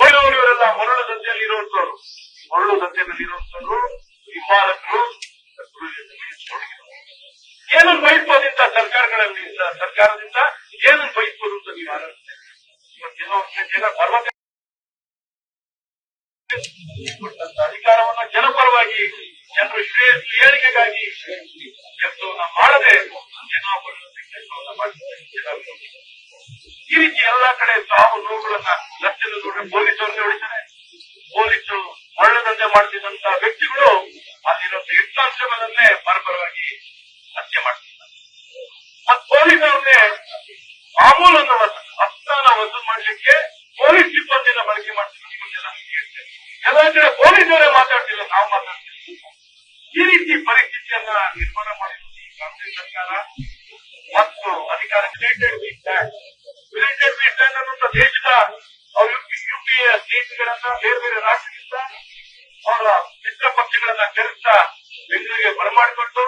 ಕೊಯ್ಲವರು ಇವರೆಲ್ಲ ಮರಳು ದಂಧೆಯಲ್ಲಿ ಇರುವಂತವ್ರು ಮರಳು ದಂಧೆಯಲ್ಲಿ ಇರುವಂತವರು ಹಿಂಬಾಲಕರು ಏನನ್ನು ಬಯಸ್ಬೋದಿಂತ ಸರ್ಕಾರಗಳಲ್ಲಿ ಸರ್ಕಾರದಿಂದ? ಏನನ್ನು ಬಯಸ್ಬೋದು ಅಂತ ನೀವು ಆಲೋಚನೆ ಅಧಿಕಾರವನ್ನು ಜನಪರವಾಗಿ ಜನರು ಶ್ರೇಯಸ್ಸು ಏಳಿಗೆಗಾಗಿ ಕೆಲಸವನ್ನ ಮಾಡದೆ ಜನಾಪರಿಣತಿ ಕೆಲಸವನ್ನ ಮಾಡಿದ್ದಾರೆ. ಈ ರೀತಿ ಎಲ್ಲಾ ಕಡೆ ಸಾವು ನೋವುಗಳನ್ನ ಲಕ್ಷಣ ನೋಡ್ರೆ ಪೊಲೀಸರನ್ನೇ ಹೊಡಿತಾರೆ ಪೊಲೀಸರು ಮರಳದಂತೆ ಮಾಡ್ತಿದ್ದಂತ ವ್ಯಕ್ತಿಗಳು ಅಲ್ಲಿರೋ ಹೆಡ್ ಕಾನ್ಸ್ಟೇಬಲ್ ಬರಬರವಾಗಿ ಹತ್ಯೆ ಮಾಡ್ತಿದ್ದಾರೆ. ಮತ್ ಪೊಲೀಸರನ್ನೇ ಮಾಮೂಲನ್ನು ಅಸ್ಥಾನ ವಸೂಲು ಮಾಡಲಿಕ್ಕೆ ಪೊಲೀಸ್ ಸಿಬ್ಬಂದಿನ ಬಳಕೆ ಹೇಳ್ತಾರೆ. ಎಲ್ಲ ಕಡೆ ಪೊಲೀಸರೇ ಮಾತಾಡ್ತಿಲ್ಲ, ನಾವು ಮಾತಾಡ್ತೀವಿ ಈ ರೀತಿ ಪರಿಸ್ಥಿತಿಯನ್ನ ನಿರ್ಮಾಣ ಮಾಡಿರುವುದು ಕಾಂಗ್ರೆಸ್ ಸರ್ಕಾರ. ಮತ್ತು ಅಧಿಕಾರ united we stand united stand ಅನ್ನುವಂತ ದೇಶದ ಅವ್ರ ಯುಪಿಎ ಸ್ಟೇಟ್ಗಳನ್ನ ಬೇರೆ ಬೇರೆ ರಾಜ್ಯದಿಂದ ಅವರ ಮಿತ್ರ ಪಕ್ಷಗಳನ್ನ ಕರೆಸ್ತಾ ಬೆಂಗಳೂರಿಗೆ ಬರಮಾಡಿಕೊಂಡು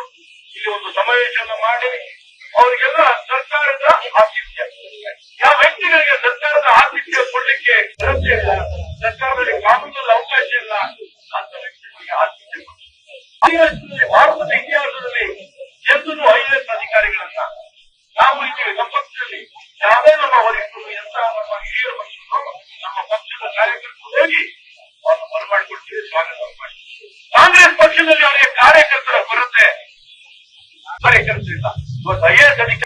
ಇಲ್ಲಿ ಒಂದು ಸಮಾವೇಶವನ್ನು ಮಾಡಿ ಅವರಿಗೆಲ್ಲ ಸರ್ಕಾರದ ಆತಿಥ್ಯ ಯಾವ ವ್ಯಕ್ತಿಗಳಿಗೆ ಸರ್ಕಾರದ ಆತಿಥ್ಯ ಕೊಡ್ಲಿಕ್ಕೆ ವ್ಯವಸ್ಥೆ ಇಲ್ಲ ಸರ್ಕಾರದಲ್ಲಿ ಕಾನೂನಲ್ಲಿ ಅವಕಾಶ ಇಲ್ಲ ಅಂತ ವ್ಯಕ್ತಿಗಳಿಗೆ ಆತಿಥ್ಯ ಕೊಡ್ತಾರೆ. ಇತಿಹಾಸದಲ್ಲಿ ಭಾರತದ ಇತಿಹಾಸದಲ್ಲಿ ಎಂದೂ ಐಎಎಸ್ ಅಧಿಕಾರಿಗಳನ್ನ ನಾವು ಇದ್ದೀವಿ ನಮ್ಮ ಪಕ್ಷದಲ್ಲಿ ಯಾವುದೇ ನಮ್ಮ ವರಿಷ್ಠರು ಎಂತ ನಮ್ಮ ಹಿರಿಯರ ಪಕ್ಷಗಳು ನಮ್ಮ ಪಕ್ಷದ ಕಾರ್ಯಕರ್ತರು ಹೋಗಿ ಅವ್ರನ್ನ ಬರಮಾಡಿಕೊಡ್ತೀವಿ ಕಾಂಗ್ರೆಸ್ ಪಕ್ಷದಲ್ಲಿ ಅವರಿಗೆ ಕಾರ್ಯಕರ್ತರ ಕೊರತೆ. ಕಾರ್ಯಕರ್ತರಿಲ್ಲ. ಇವತ್ತು ಅಧಿಕಾರಿ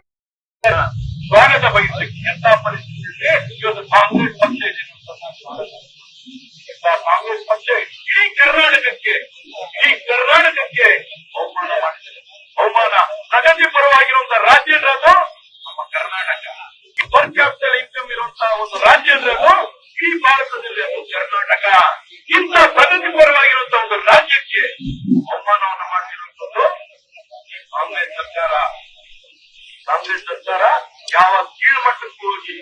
ಸ್ವಾಗತ ಬಯಸಲಿಕ್ಕೆ ಎಂತ ಪರಿಸ್ಥಿತಿಯಲ್ಲಿ ಇವತ್ತು ಕಾಂಗ್ರೆಸ್ ಪಕ್ಷ ಇದೆ ಕಾಂಗ್ರೆಸ್ ಪಕ್ಷ ಇಡೀ ಕರ್ನಾಟಕಕ್ಕೆ ಇಡೀ ಕರ್ನಾಟಕಕ್ಕೆ ಅವಮಾನ ಮಾಡಿದೆ ಅವಮಾನ ಪ್ರಗತಿ ಪರವಾಗಿರುವಂತಹ ರಾಜ್ಯ ನಮ್ಮ ಕರ್ನಾಟಕ. ಪರ್ ಕ್ಯಾಪಿಟಲ್ ಇನ್ಕಮ್ ಇರುವಂತಹ ಒಂದು ರಾಜ್ಯ ಇರೋದು ಈ ಭಾರತದಲ್ಲಿ ಅದು ಕರ್ನಾಟಕ ಇಂಥ ಪ್ರಗತಿ ಪರವಾಗಿರುವಂತಹ ಒಂದು ರಾಜ್ಯಕ್ಕೆ ಅವಮಾನವನ್ನು ಮಾಡಿರುವಂತದ್ದು ಈ ಕಾಂಗ್ರೆಸ್ ಸರ್ಕಾರ ಕಾಂಗ್ರೆಸ್ ಸರ್ಕಾರ ಯಾವ ಕೀಳ್ಮಟ್ಟಕ್ಕೂ ಹೋಗಿ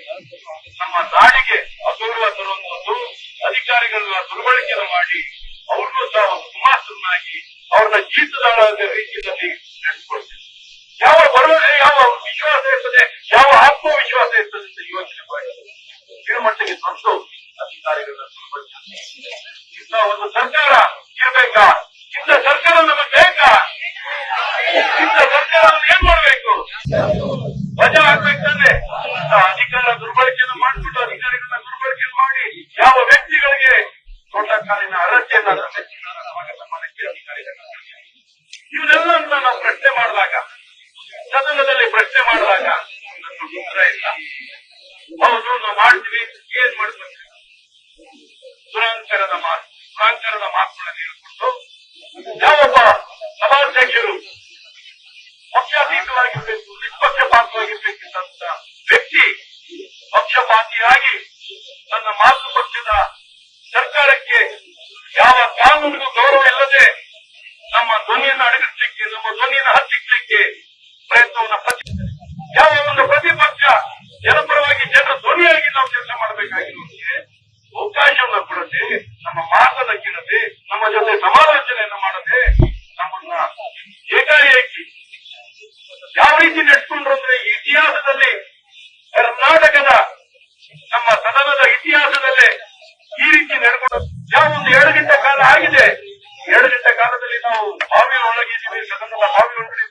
ನಮ್ಮ ನಾಡಿಗೆ ಅಗೌರವ ತರುವಂತದ್ದು ಅಧಿಕಾರಿಗಳನ್ನ ದುರ್ಬಳಕೆಯನ್ನು ಮಾಡಿ ಅವ್ರನ್ನೂ ಸಹ ಒಂದು ಅವ್ರನ್ನ ಜೀತದಾಳ ರೀತಿಯಲ್ಲಿ ನಡೆಸಿಕೊಡ್ತೀವಿ. ಯಾವ ಭರವಸೆ, ಯಾವ ವಿಶ್ವಾಸ ಇರ್ತದೆ, ಯಾವ ಆತ್ಮವಿಶ್ವಾಸ ಇರ್ತದೆ ಅಂತ ಯೋಚನೆ ಮಾಡಿ. ಕೀಳುಮಟ್ಟಕ್ಕೆ ತಂದು ಅಧಿಕಾರಿಗಳನ್ನ ದುರ್ಬಳಕೆ. ಇಂತಹ ಒಂದು ಸರ್ಕಾರ ಇರಬೇಕಾ? ಇಂಥ ಸರ್ಕಾರ ನಮಗೆ ಬೇಕಾ? ಇಂಥ ಸರ್ಕಾರ ಏನ್ ಮಾಡ್ಬೇಕು? ವಜಾ ಆಗ್ಬೇಕಂದ್ರೆ ಇಂಥ ಅಧಿಕಾರ ದುರ್ಬಳಕೆಯನ್ನು ಮಾಡಿಬಿಟ್ಟು ಅಧಿಕಾರಿಗಳನ್ನ ದುರ್ಬಳಕೆ ಮಾಡಿ ಯಾವ ವ್ಯಕ್ತಿಗಳಿಗೆ ಕಾಲಿನ ಅರ್ಹತೆಯನ್ನ ಸ್ವಾಗತ ಮಾಡಕ್ಕೆ ಅಧಿಕಾರಿಗಳನ್ನ ಇವನ್ನೆಲ್ಲ ನಾವು ಪ್ರಶ್ನೆ ಮಾಡಿದಾಗ, ಸದನದಲ್ಲಿ ಪ್ರಶ್ನೆ ಮಾಡಿದಾಗ ಉತ್ತರ ಇಲ್ಲ. ಹೌದು, ನಾವು ಮಾಡ್ತೀವಿ, ಏನ್ ಮಾಡ್ಬೇಕು? ದುರಾಂಕರದ ಮಾತು ದುರಾಂಕರದ ಮಾತುಗಳನ್ನ ಹೇಳ್ಕೊಂಡು ಯಾವೊಬ್ಬ ಸಭಾಧ್ಯಕ್ಷರು ಪಕ್ಷಾತೀತವಾಗಿರ್ಬೇಕು ನಿಷ್ಪಕ್ಷಪಾತವಾಗಿರ್ಬೇಕಿದ್ದಂತ ವ್ಯಕ್ತಿ ಪಕ್ಷಪಾತಿಯಾಗಿ ತನ್ನ ಮಾತೃ ಪಕ್ಷದ ಸರ್ಕಾರಕ್ಕೆ ಯಾವ ಕಾನೂನಿಗೂ ಗೌರವ ಇಲ್ಲದೆ ನಮ್ಮ ಧ್ವನಿಯನ್ನು ಅಡಗಿಸ್ಲಿಕ್ಕೆ, ನಮ್ಮ ಧ್ವನಿಯನ್ನು ಹತ್ತಿಕ್ಲಿಕ್ಕೆ ಪ್ರಯತ್ನವನ್ನು ಪಟ್ಟಿದ್ದಾರೆ ಯಾವ ಒಂದು ಪ್ರತಿಪಕ್ಷ ಜನಪರವಾಗಿ ಜನರ ಧ್ವನಿಯಾಗಿ ನಾವು ಕೆಲಸ ಮಾಡಬೇಕಾಗಿರುವುದಕ್ಕೆ ಅವಕಾಶವನ್ನು ಕೊಡದೆ, ನಮ್ಮ ಮಾತನ್ನ ಕೇಳದೆ, ನಮ್ಮ ಜೊತೆ ಸಮಾಲೋಚನೆಯನ್ನು ಮಾಡದೆ, ನಮ್ಮನ್ನ ಏಕಾಏಕಿ ಯಾವ ರೀತಿ ನಡೆಸ್ಕೊಂಡ್ರು ಅಂದ್ರೆ ಇತಿಹಾಸದಲ್ಲಿ, ಕರ್ನಾಟಕದ ನಮ್ಮ ಸದನದ ಇತಿಹಾಸದಲ್ಲೇ ಈ ರೀತಿ ನಡ್ಕೊಂಡು ಯಾವ ಒಂದು ಎರಡು ಗಂಟೆ ಕಾಲ ಆಗಿದೆ, ಎರಡು ಗಂಟೆ ಕಾಲದಲ್ಲಿ ನಾವು ಬಾವಿ ಒಳಗಿದ್ದೀವಿ ಸದನದ ಬಾವಿ ಒಳಗಡೆ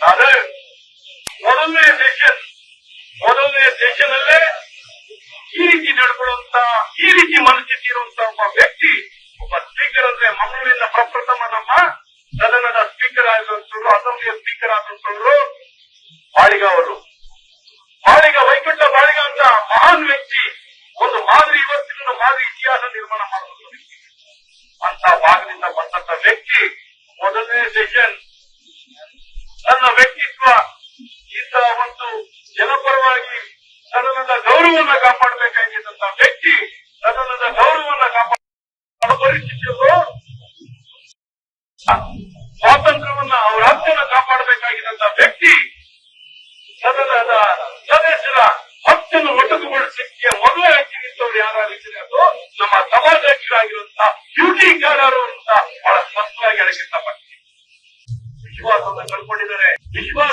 ಹೀಗಾದ್ರೆ ಮೊದಲನೇ ಸೆಷನ್ ಮೊದಲನೇ ಸೆಷನ್ ಅಲ್ಲೇ ಈ ರೀತಿ ನಡ್ಕೊಳ್ಳುವಂತ ಈ ರೀತಿ ಮನಸ್ಥಿತಿ ಇರುವಂತ ಒಬ್ಬ ವ್ಯಕ್ತಿ ಒಬ್ಬ ಸ್ಪೀಕರ್ ಅಂದ್ರೆ ಮಂಗಳೂರಿನ ಪ್ರಪ್ರಥಮ ನಮ್ಮ ಸದನದ ಸ್ಪೀಕರ್ ಆದಂತವ್ರು ಅಸೆಂಬ್ಲಿಯ ಸ್ಪೀಕರ್ ಆದಂತವ್ರು ಬಾಳಿಗ ಅವರು ಬಾಳಿಗ ವೈಕುಂಠ ಬಾಳಿಗ ಅಂತ ಮಹಾನ್ ವ್ಯಕ್ತಿ ಒಂದು ಮಾದರಿ ಇವತ್ತಿನ ಮಾದರಿ ಇತಿಹಾಸ ನಿರ್ಮಾಣ ಮಾಡುವಂತ ವ್ಯಕ್ತಿ ಅಂತ ಭಾಗದಿಂದ ಬಂದಂತ ವ್ಯಕ್ತಿ ಮೊದಲನೇ ಸೆಷನ್ ಪರಿಸ್ಥಿತಿಯಲ್ಲೂ ಸ್ವಾತಂತ್ರ್ಯವನ್ನ ಅವರ ಹಕ್ಕನ್ನು ಕಾಪಾಡಬೇಕಾಗಿದ್ದಂತ ವ್ಯಕ್ತಿ ಸದನದ ಸದಸ್ಯರ ಹಕ್ಕನ್ನು ಒಟ್ಟುಗೊಳಿಸಲಿಕ್ಕೆ ಮೊದಲ ವ್ಯಕ್ತಿ ನಿಂತವ್ರು ಯಾರಾಗಿದ್ದಾರೆ ಅದು ನಮ್ಮ ಸಮಾಜಾಗಿರಾಗಿರುವಂತಹ ಬ್ಯೂಟಿಗಾರರು ಅಂತ ಬಹಳ ಸ್ಪಷ್ಟವಾಗಿ ಹೇಳಕ್ಕೆ ಇಷ್ಟಪಡ್ತೀನಿ ವಿಶ್ವಾಸವನ್ನು ಕಳ್ಕೊಂಡಿದ್ದಾರೆ. ವಿಶ್ವಾಸ